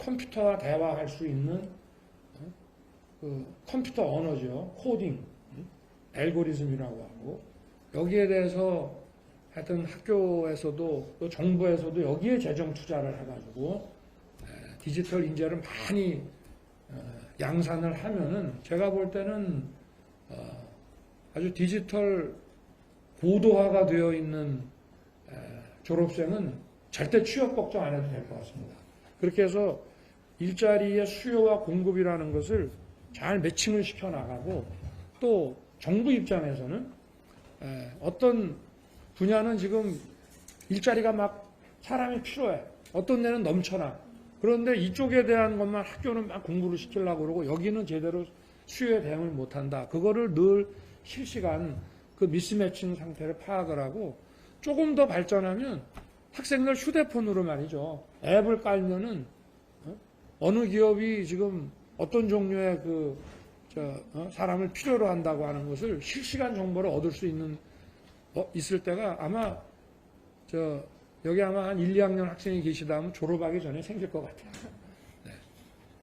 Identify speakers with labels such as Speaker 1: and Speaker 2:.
Speaker 1: 컴퓨터와 대화할 수 있는 어? 그 컴퓨터 언어죠. 코딩, 음? 알고리즘이라고 하고 여기에 대해서 하여튼 학교에서도 또 정부에서도 여기에 재정 투자를 해가지고 에, 디지털 인재를 많이 어, 양산을 하면은 제가 볼 때는 어, 아주 디지털 고도화가 되어 있는 에, 졸업생은 절대 취업 걱정 안 해도 될 것 같습니다. 그렇게 해서 일자리의 수요와 공급이라는 것을 잘 매칭을 시켜 나가고 또 정부 입장에서는 에, 어떤 분야는 지금 일자리가 막 사람이 필요해. 어떤 데는 넘쳐나. 그런데 이쪽에 대한 것만 학교는 막 공부를 시키려고 그러고 여기는 제대로 수요에 대응을 못한다. 그거를 늘 실시간 그 미스매칭 상태를 파악을 하고 조금 더 발전하면 학생들 휴대폰으로 말이죠. 앱을 깔면은 어? 어느 기업이 지금 어떤 종류의 그 저, 어? 사람을 필요로 한다고 하는 것을 실시간 정보를 얻을 수 있는 어, 있을 때가 아마 저 여기 아마 한 1, 2학년 학생이 계시다 하면 졸업하기 전에 생길 것 같아요.